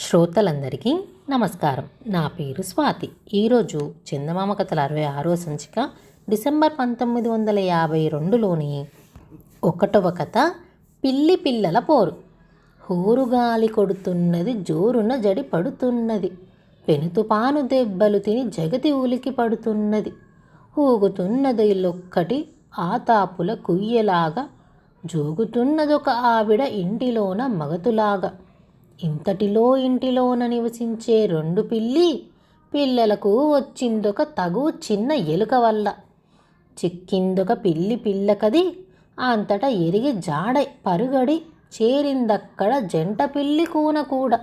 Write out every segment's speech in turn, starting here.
శ్రోతలందరికీ నమస్కారం. నా పేరు స్వాతి. ఈరోజు చందమామ కథల అరవై ఆరో సంచిక డిసెంబర్ పంతొమ్మిది వందల యాభై రెండులోని ఒకటవ కథ పిల్లి పిల్లల పోరు. హూరుగాలి కొడుతున్నది జోరున జడి పడుతున్నది. పెనుతుపాను దెబ్బలు తిని జగతి ఉలికి పడుతున్నది. ఊగుతున్నది లొక్కటి ఆతాపుల కుయ్యలాగా జోగుతున్నదొక ఆవిడ ఇంటిలోన మగతులాగా. ఇంతటిలో ఇంటిలోన నివసించే రెండు పిల్లి పిల్లలకు వచ్చిందొక తగు చిన్న ఎలుక వల్ల. చిక్కిందొక పిల్లి పిల్లకది అంతటా ఎరిగి జాడై పరుగడి చేరిందక్కడ జంట పిల్లి కూన కూడా.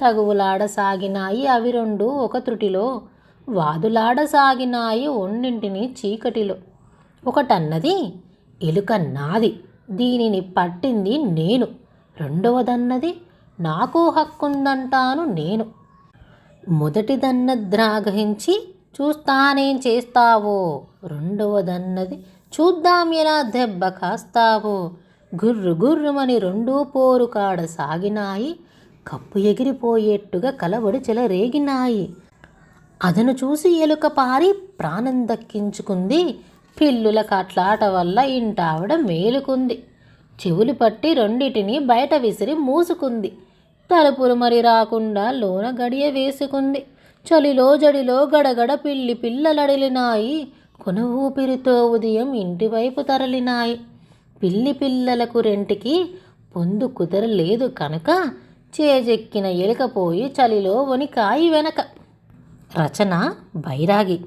తగువులాడసాగినాయి అవి రెండు ఒక త్రుటిలో వాదులాడసాగినాయి ఒండింటిని చీకటిలో. ఒకటన్నది ఎలుక నాది దీనిని పట్టింది నేను. రెండవదన్నది నాకు హక్కుందంటాను నేను. మొదటిదన్న ద్రాగహించి చూస్తానేం చేస్తావో రెండవదన్నది చూద్దాం ఎలా దెబ్బ కాస్తావో. గుర్రు గుర్రుమని రెండూ పోరు కాడ సాగినాయి కప్పు ఎగిరిపోయేట్టుగా కలబడి చెలరేగినాయి అదను చూసి ఎలుక పారి ప్రాణం దక్కించుకుంది పిల్లుల కట్లాట వల్ల ఇంటావిడ మేలుకుంది. చెవులు పట్టి రెండిటిని బయట విసిరి మూసుకుంది. తలుపులు మరి రాకుండా లోన గడియ వేసుకుంది. చలిలో జడిలో గడగడ పిల్లి పిల్లలడిలినాయి. కొన ఊపిరితో ఉదయం ఇంటివైపు తరలినాయి. పిల్లి పిల్లలకు రెంటికి పొందు కుదరలేదు కనుక చేజెక్కిన ఎలుకపోయి చలిలో వణికాయి వెనక. రచన బైరాగి.